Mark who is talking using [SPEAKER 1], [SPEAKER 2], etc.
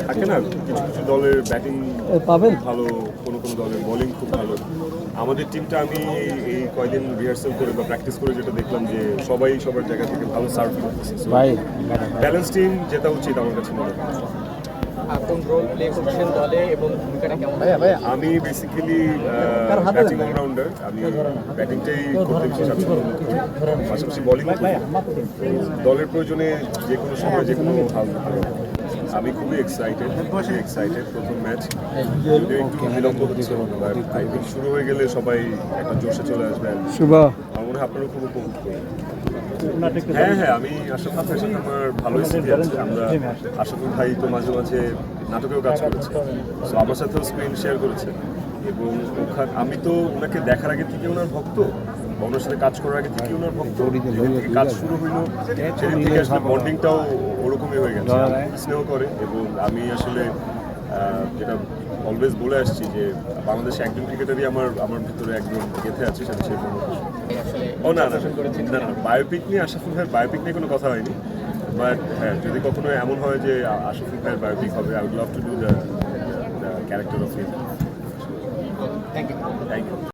[SPEAKER 1] থাকে না কিছু কিছু দলের ব্যাটিং
[SPEAKER 2] পাবেন?
[SPEAKER 1] ভালো কোনো কোনো দলের বোলিং খুব ভালো। আমাদের টিমটা আমি এই- কয়দিন রিহার্সাল করে বা প্র্যাকটিস করে যেটা দেখলাম যে সবাই সবার জায়গা থেকে ভালো সার্ভ করতেছে।
[SPEAKER 2] ভাই
[SPEAKER 1] ব্যালেন্স টিম যেটা উচিত আমার কাছে মনে হয়।
[SPEAKER 3] কোন রোল প্লে করছেন দলে এবং ভূমিকাটা কেমন?
[SPEAKER 2] ভাইয়া ভাইয়া।
[SPEAKER 1] আমি বেসিক্যালি ব্যাটিং অলরাউন্ডার আমি ব্যাটিংটাই করতে বেশি স্বাচ্ছন্দ্য পাশাপাশি বোলিং দলের প্রয়োজনে যে কোনো সময় যে কোনো হাল। আমি খুবই এক্সাইটেড খুবই এক্সাইটেড প্রথম ম্যাচ যদিও একটু বিলম্ব হচ্ছে বাট আই থিঙ্ক শুরু হয়ে গেলে সবাই একটা জোশে চলে আসবে।
[SPEAKER 2] শুভ।
[SPEAKER 1] আমার মনে হয় আপনারা খুব উপভোগ করবেন। হ্যাঁ হ্যাঁ আমি আশাফুল ভাইয়ের সাথে আমার ভালোই স্মৃতি আছে আমরা আশাফুল ভাই তো মাঝে মাঝে নাটকেও কাজ করেছে। তো আমার সাথেও স্ক্রিন শেয়ার করেছে। এবং ওখানে আমি তো ওনাকে দেখার আগে থেকে ওনার ভক্ত। বা ওনার সাথে কাজ করার আগে থেকে ওনার ভক্ত যেদিন কাজ শুরু হইল সেদিন থেকে আসলে বন্ডিংটাও ওরকমই হয়ে গেছে স্নেহ করে। এবং আমি আসলে যেটা অলওয়েজ বলে আসছি যে বাংলাদেশে একজন ক্রিকেটারই আমার আমার ভিতরে একজন গেঁথে আছে সেটা সে
[SPEAKER 3] আসলে
[SPEAKER 1] ও না না না না বায়োপিক নিয়ে আশাফুল ভাইয়ের বায়োপিক নিয়ে কোনো কথা হয়নি। বাট হ্যাঁ যদি কখনো এমন হয় যে আশাফুল ভাইয়ের বায়োপিক হবে I would love to do the character of him
[SPEAKER 3] thank you
[SPEAKER 1] thank you